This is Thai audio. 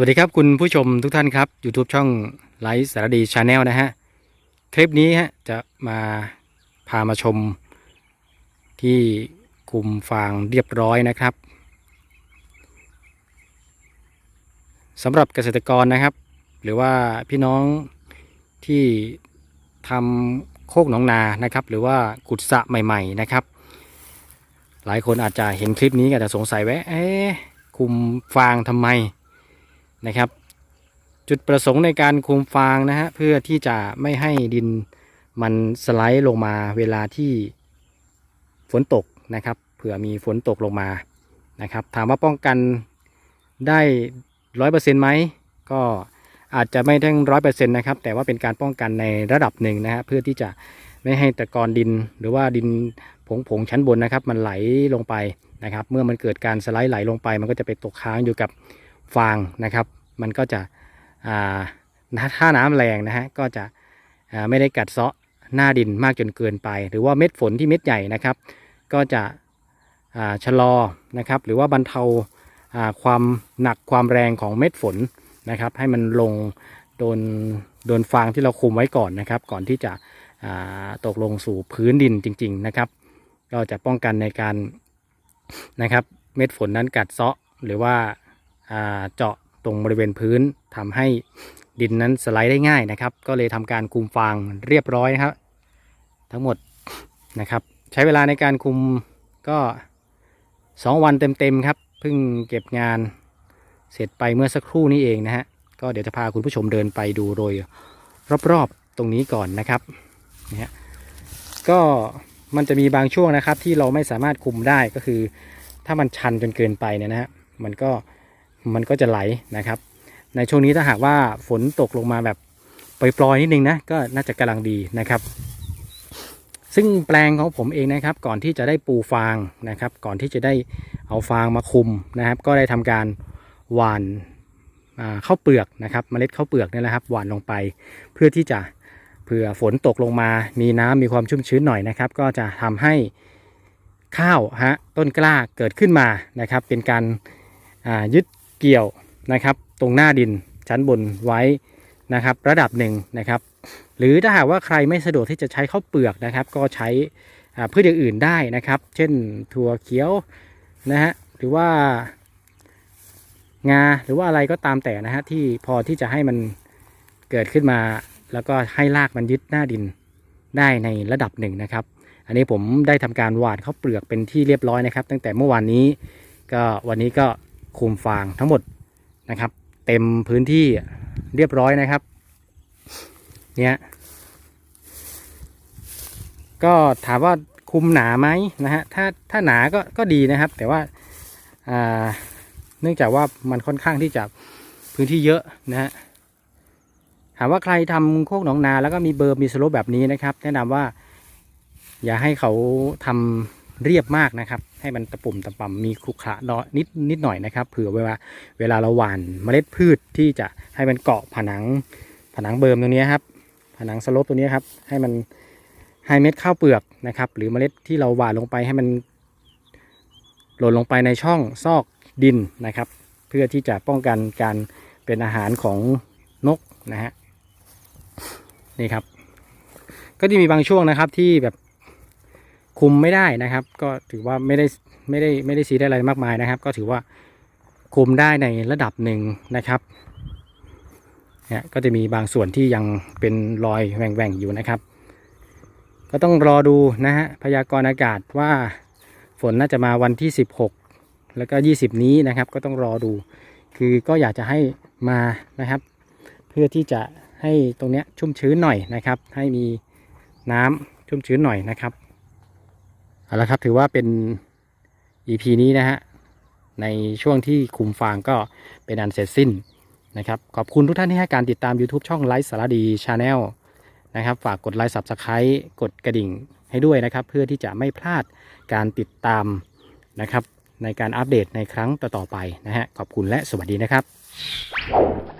วัสดีครับคุณผู้ชมทุกท่านครับ YouTube ช่องไลฟ์สารดีชาแนลนะฮะ คลิปนี้ฮะจะมาพามาชม ที่คุมฟางเรียบร้อยนะครับสำหรับเกษตรกรนะครับ หรือว่าพี่น้องที่ทำโคกหนองนานะครับ หรือว่ากุดสะใหม่ ๆนะครับ หลายคนอาจจะเห็นคลิปนี้ก็อาจจะสงสัยว่าเอ๊ะคุมฟางทำไม นะครับ จุดประสงค์ในการคุมฟางนะฮะเพื่อที่จะไม่ให้ดินมันสไลด์ลงมาเวลาที่ฝนตกนะครับ เผื่อมีฝนตกลงมานะครับ ถามว่าป้องกันได้ร้อยเปอร์เซ็นต์ไหมก็อาจจะไม่ทั้งร้อยเปอร์เซ็นต์นะครับ แต่ว่าเป็นการป้องกันในระดับหนึ่งนะฮะเพื่อที่จะไม่ให้ตะกอนดินหรือว่าดินผงผงชั้นบนนะครับ มันไหลลงไปนะครับ เมื่อมันเกิดการสไลด์ไหลลงไป มันก็จะไปตกค้างอยู่กับ ฟางนะครับ มันก็จะถ้าน้ำแรงนะฮะก็จะไม่ได้กัดเซาะหน้าดินมากจนเกินไป หรือว่าเม็ดฝนที่เม็ดใหญ่นะครับ ก็จะชะลอนะครับ หรือว่าบรรเทาาความหนักความแรงของเม็ดฝนนะครับ ให้มันลงโดนโดนฟางที่เราคุมไว้ก่อนนะครับ ก่อนที่จะตกลงสู่พื้นดินจริง ๆนะครับ ก็จะป้องกันในการนะครับ เม็ดฝนนั้นกัดเซาะหรือว่า เจาะตรงบริเวณพื้นทำให้ดินนั้นสไลด์ได้ง่ายนะครับ ก็เลยทำการคุมฟางเรียบร้อยนะครับ ทั้งหมดนะครับ ใช้เวลาในการคุมก็ 2 วันเต็มๆครับเพิ่งเก็บงานเสร็จไปเมื่อสักครู่นี้เองนะฮะก็เดี๋ยวจะพาคุณผู้ชมเดินไปดูโดยรอบๆตรงนี้ก่อนนะครับนะฮะก็มันจะมีบางช่วงนะครับที่เราไม่สามารถคุมได้ก็คือ ถ้ามันชันจนเกินไปเนี่ยนะฮะมันก็ มันก็จะไหลนะครับ ในช่วงนี้ถ้าหากว่าฝนตกลงมาแบบปล่อยๆนิดนึงนะก็น่าจะกำลังดีนะครับ ซึ่งแปลงของผมเองนะครับ ก่อนที่จะได้ปูฟางนะครับ ก่อนที่จะได้เอาฟางมาคุมนะครับ ก็ได้ทำการหว่านาข้าวเปลือกนะครับเมล็ดข้าวเปลือกนี่แหละครับหว่านลงไป เพื่อที่จะเผื่อฝนตกลงมา มีน้ำมีความชุ่มชื้นหน่อยนะครับ ก็จะทำให้ข้าวฮะต้นกล้าเกิดขึ้นมานะครับ เป็นการายึด เกี่ยวนะครับ ตรงหน้าดินชั้นบนไว้นะครับ ระดับหนึ่งนะครับ หรือถ้าหากว่าใครไม่สะดวกที่จะใช้ข้าวเปลือกนะครับ ก็ใช้พืชอย่างอื่นได้นะครับ เช่นถั่วเขียวนะฮะหรือว่างาหรือว่าอะไรก็ตามแต่นะฮะที่พอที่จะให้มันเกิดขึ้นมา แล้วก็ให้รากมันยึดหน้าดินได้ในระดับหนึ่งนะครับ อันนี้ผมได้ทำการหว่านข้าวเปลือกเป็นที่เรียบร้อยนะครับ ตั้งแต่เมื่อวานนี้ก็วันนี้ก็ คุมฟางทั้งหมดนะครับ เต็มพื้นที่เรียบร้อยนะครับ เนี่ย ก็ถามว่าคุมหนาไหมนะฮะ ถ้าถ้าหนาก็ก็ดีนะครับ แต่ว่าเนื่องจากว่ามันค่อนข้างที่จะพื้นที่เยอะนะฮะถามว่าใครทำโคกหนองนาแล้วก็มีเบอร์มีสโลปแบบนี้นะครับ แนะนำว่า อย่าให้เขาทำ เรียบมากนะครับ ให้มันตะปุ่มตะป่ำมีขรุขระน้อยนิดนิดหน่อยนะครับเผื่อเวลาเวลาเราหว่านเมล็ดพืชที่จะให้มันเกาะผนังผนังเบิร์มตรงนี้ครับ ผนังสลปตัวนี้ครับ ให้มันให้เม็ดข้าวเปลือกนะครับ หรือเมล็ดที่เราหว่านลงไปให้มันหล่นลงไปในช่องซอกดินนะครับ เพื่อที่จะป้องกันการเป็นอาหารของนกนะฮะนี่ครับ ก็จะมีบางช่วงนะครับที่แบบ คุมไม่ได้นะครับ ก็ถือว่าไม่ได้ไม่ได้ไม่ได้ซีได้อะไรมากมายนะครับ ก็ถือว่าคุมได้ในระดับหนึ่งนะครับเนี่ยก็จะมีบางส่วนที่ยังเป็นรอยแหว่งๆอยู่นะครับ ก็ต้องรอดูนะฮะพยากรณ์อากาศว่าฝนน่าจะมาวันที่ 16 แล้วก็ 20 นี้นะครับ ก็ต้องรอดู คือก็อยากจะให้มานะครับ เพื่อที่จะให้ตรงเนี้ยชุ่มชื้นหน่อยนะครับ ให้มีน้ำชุ่มชื้นหน่อยนะครับ เอาละครับถือว่าเป็น EP นี้นะฮะในช่วงที่คุมฟางก็เป็นอันเสร็จสิ้นนะครับ ขอบคุณทุกท่านที่ให้การติดตาม YouTube ช่องไลฟ์สารดีชาแนลนะครับ ฝากกดไลค์ Subscribe กดกระดิ่งให้ด้วยนะครับ เพื่อที่จะไม่พลาดการติดตามนะครับ ในการอัปเดตในครั้งต่อๆไปนะฮะขอบคุณและสวัสดีนะครับ